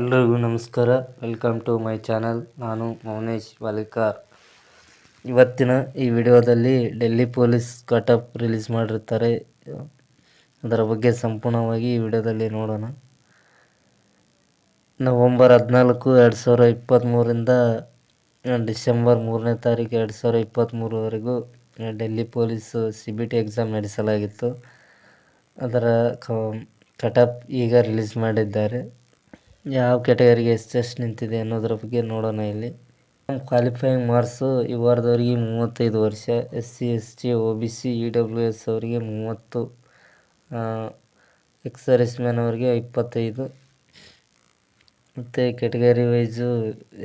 ಎಲ್ರಿಗೂ ನಮಸ್ಕಾರ. Welcome to my channel ನಾನು ಮೌನೇಶ್ ವಾಲಿಕಾರ್. ಇವತ್ತಿನ ಈ ವಿಡಿಯೋದಲ್ಲಿ ಡೆಲ್ಲಿ ಪೊಲೀಸ್ ಕಟಪ್ ರಿಲೀಸ್ ಮಾಡಿರ್ತಾರೆ. ಅದರ ಬಗ್ಗೆ ಸಂಪೂರ್ಣವಾಗಿ ಈ ವಿಡಿಯೋದಲ್ಲಿ ನೋಡೋಣ. ನವಂಬರ್ ಹದಿನಾಲ್ಕು ಎರಡು ಸಾವಿರ ಇಪ್ಪತ್ತ್ಮೂರಿಂದ ಡಿಸೆಂಬರ್ ಮೂರನೇ ತಾರೀಕು ಎರಡು ಸಾವಿರ ಇಪ್ಪತ್ತ್ಮೂರವರೆಗೂ Delhi police C B T exam ನಡೆಸಲಾಗಿತ್ತು. ಅದರ ಕಟಪ್ ಈಗ ರಿಲೀಸ್ ಮಾಡಿದ್ದಾರೆ. ಯಾವ ಕ್ಯಾಟಗರಿಗೆ ಎಷ್ಟು ನಿಂತಿದೆ ಅನ್ನೋದ್ರ ಬಗ್ಗೆ ನೋಡೋಣ ಇಲ್ಲಿ. ಕ್ವಾಲಿಫೈಯಿಂಗ್ ಮಾರ್ಕ್ಸು ವಾರದವರಿಗೆ ಮೂವತ್ತೈದು ವರ್ಷ. S C S T O B C E W S ಅವರಿಗೆ ಮೂವತ್ತು ಎಕ್ಸ್ ಸರ್ವಿಸ್ ಮ್ಯಾನ್ ಅವರಿಗೆ ಇಪ್ಪತ್ತೈದು. ಮತ್ತು ಕೆಟಗರಿ ವೈಸು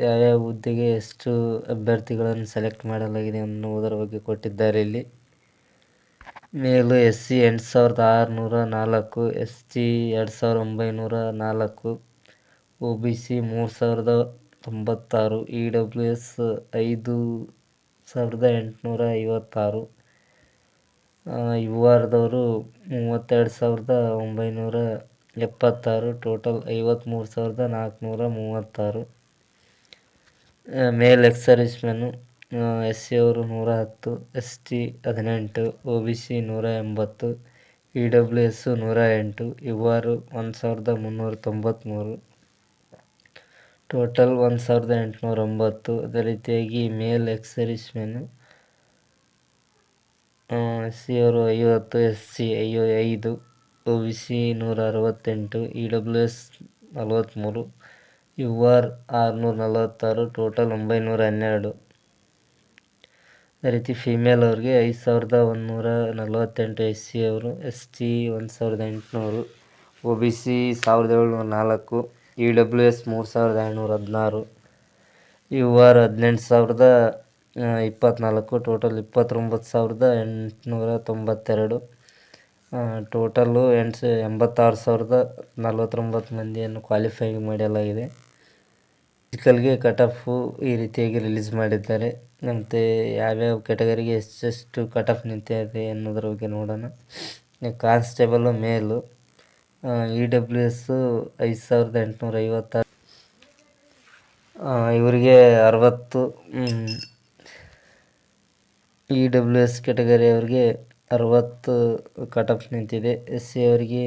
ಯಾವ್ಯಾವ ಹುದ್ದೆಗೆ ಎಷ್ಟು ಅಭ್ಯರ್ಥಿಗಳನ್ನು ಸೆಲೆಕ್ಟ್ ಮಾಡಲಾಗಿದೆ ಅನ್ನುವುದರ ಬಗ್ಗೆ ಕೊಟ್ಟಿದ್ದಾರೆ ಇಲ್ಲಿ. ಮೇಲು ಎಸ್ ಸಿ ಎಂಟು ಸಾವಿರದ ಆರುನೂರ ನಾಲ್ಕು ಎಸ್ ಟಿ ಎರಡು ಸಾವಿರದ ಒಂಬೈನೂರ ನಾಲ್ಕು. ಒ ಬಿ ಸಿ ಮೂರು ಸಾವಿರದ ತೊಂಬತ್ತಾರು, ಇ ಡಬ್ಲ್ಯೂ ಎಸ್ ಐದು ಸಾವಿರದ ಎಂಟುನೂರ ಐವತ್ತಾರು. ಯು ಆರ್ದವರು ಮೂವತ್ತೆರಡು ಸಾವಿರದ ಒಂಬೈನೂರ ಎಪ್ಪತ್ತಾರು, ಟೋಟಲ್ ಐವತ್ತ್ಮೂರು ಸಾವಿರದ ನಾಲ್ಕುನೂರ ಮೂವತ್ತಾರು. ಮೇಲ್ ಎಕ್ಸ್ ಎಸ್ ಸಿ ಅವರು ನೂರ ಹತ್ತು ಎಸ್ ಟಿ ಹದಿನೆಂಟು, ಒ ಬಿ ಸಿ ನೂರ ಎಂಬತ್ತು ಇ ಡಬ್ಲ್ಯೂ ಎಸ್ಸು ನೂರ ಎಂಟು ಯು ಆರು ಒಂದು ಸಾವಿರದ ಮುನ್ನೂರ ತೊಂಬತ್ತ್ಮೂರು ಟೋಟಲ್ ಒಂದು ಸಾವಿರದ ಎಂಟುನೂರ ಒಂಬತ್ತು ಅದೇ ರೀತಿಯಾಗಿ male ex servicemen S C ಅವರು ಐವತ್ತು ಎಸ್ ಸಿ ಐಯೋ ಐದು ಒ ಬಿ ಸಿ ನೂರ ಅರವತ್ತೆಂಟು ಇ ಡಬ್ಲ್ಯೂ ಎಸ್ ನಲವತ್ತ್ಮೂರು ಯು ಆರ್ ಆರುನೂರ ನಲವತ್ತಾರು ಟೋಟಲ್ ಒಂಬೈನೂರ ಹನ್ನೆರಡು ಅದೇ ರೀತಿ ಫಿಮೇಲ್ ಅವ್ರಿಗೆ ಐದು ಸಾವಿರದ ಒಂದುನೂರ ನಲವತ್ತೆಂಟು ಎಸ್ ಸಿ ಅವರು ಎಸ್ ಟಿ ಒಂದು ಸಾವಿರದ ಎಂಟುನೂರು ಒ ಬಿ ಸಿ ಸಾವಿರದ ಏಳುನೂರ ನಾಲ್ಕು. ಇ ಡಬ್ಲ್ಯೂ ಎಸ್ ಮೂರು ಸಾವಿರದ ಏಳ್ನೂರ ಹದಿನಾರು. ಯು ಆರ್ ಹದಿನೆಂಟು ಸಾವಿರದ ಇಪ್ಪತ್ತ್ನಾಲ್ಕು ಟೋಟಲ್ ಇಪ್ಪತ್ತೊಂಬತ್ತು ಸಾವಿರದ ಎಂಟುನೂರ ತೊಂಬತ್ತೆರಡು. ಟೋಟಲ್ಲು ಎಂಟು, ಎಂಬತ್ತಾರು ಸಾವಿರದ ನಲ್ವತ್ತೊಂಬತ್ತು ಮಂದಿಯನ್ನು ಕ್ವಾಲಿಫೈ ಮಾಡಲಾಗಿದೆ. ಫಿಸಿಕಲ್ಗೆ ಕಟಫು ಈ ರೀತಿಯಾಗಿ ರಿಲೀಸ್ ಮಾಡಿದ್ದಾರೆ. ಮತ್ತು ಯಾವ್ಯಾವ ಕ್ಯಾಟಗರಿಗೆ ಎಷ್ಟೆಷ್ಟು ಕಟಫ್ ನಿಂತಿದೆ ಅನ್ನೋದ್ರ ಬಗ್ಗೆ ನೋಡೋಣ. ಕಾನ್ಸ್ಟೇಬಲು ಮೇಲು ಇ ಡಬ್ಲ್ಯೂ ಎಸ್ಸು ಐದು ಸಾವಿರದ ಎಂಟುನೂರ ಐವತ್ತಾರು. ಇವರಿಗೆ ಅರವತ್ತು ಇ ಡಬ್ಲ್ಯೂ ಎಸ್ ಕೆಟಗರಿ ಅವರಿಗೆ ಅರವತ್ತು ಕಟ್ ಆಫ್ ನಿಂತಿದೆ. ಎಸ್ ಸಿ ಅವರಿಗೆ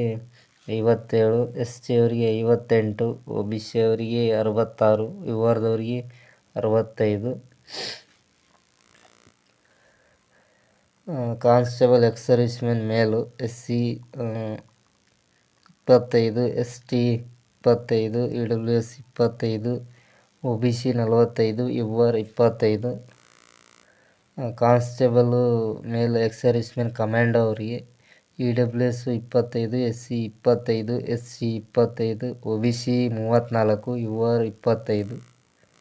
ಐವತ್ತೇಳು ಎಸ್ ಟಿ ಅವರಿಗೆ ಐವತ್ತೆಂಟು ಒ ಬಿ ಸಿ ಅವರಿಗೆ ಅರವತ್ತಾರು ಯು ಆರ್ದವರಿಗೆ ಅರವತ್ತೈದು. Constable ex male S C ಇಪ್ಪತ್ತೈದು ಎಸ್ ಟಿ ಇಪ್ಪತ್ತೈದು ಇ ಡಬ್ಲ್ಯೂ ಎಸ್ ಇಪ್ಪತ್ತೈದು ಒ ಬಿ ಸಿ ನಲವತ್ತೈದು ಯು ಆರ್ ಇಪ್ಪತ್ತೈದು constable male ex servicemen commando ಅವರಿಗೆ ಇ ಡಬ್ಲ್ಯೂ ಎಸ್ ಇಪ್ಪತ್ತೈದು ಎಸ್ ಸಿ ಇಪ್ಪತ್ತೈದು ಎಸ್ ಸಿ ಇಪ್ಪತ್ತೈದು ಒ ಬಿ ಸಿ ಮೂವತ್ತ್ನಾಲ್ಕು ಯು ಆರ್ ಇಪ್ಪತ್ತೈದು.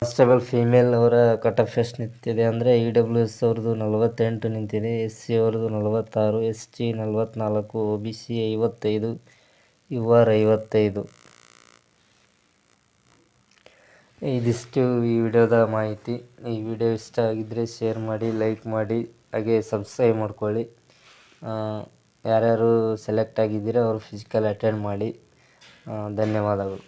ಕಾನ್ಸ್ಟೇಬಲ್ ಫೀಮೇಲ್ ಅವರ ಕಟ್ ಆಫ್ ಎಷ್ಟು ನಿಂತಿದೆ ಅಂದರೆ ಇ ಡಬ್ಲ್ಯೂ ಎಸ್ ಅವ್ರದ್ದು ನಲವತ್ತೆಂಟು ನಿಂತಿದೆ ಎಸ್ ಸಿ ಅವ್ರದ್ದು ನಲವತ್ತಾರು ಎಸ್ ಟಿ ನಲವತ್ತ್ನಾಲ್ಕು ಒ ಬಿ ಸಿ ಐವತ್ತೈದು ಆರ್ ಐವತ್ತೈದು ಇದಿಷ್ಟು ಈ ವಿಡಿಯೋದ ಮಾಹಿತಿ. ಈ ವಿಡಿಯೋ ಇಷ್ಟ ಆಗಿದ್ದರೆ ಶೇರ್ ಮಾಡಿ, ಲೈಕ್ ಮಾಡಿ, ಹಾಗೆ ಸಬ್ಸ್ಕ್ರೈಬ್ ಮಾಡ್ಕೊಳ್ಳಿ. ಯಾರ್ಯಾರು ಸೆಲೆಕ್ಟ್ ಆಗಿದ್ದೀರೋ ಅವರು ಫಿಸಿಕಲ್ ಅಟೆಂಡ್ ಮಾಡಿ. ಧನ್ಯವಾದಗಳು.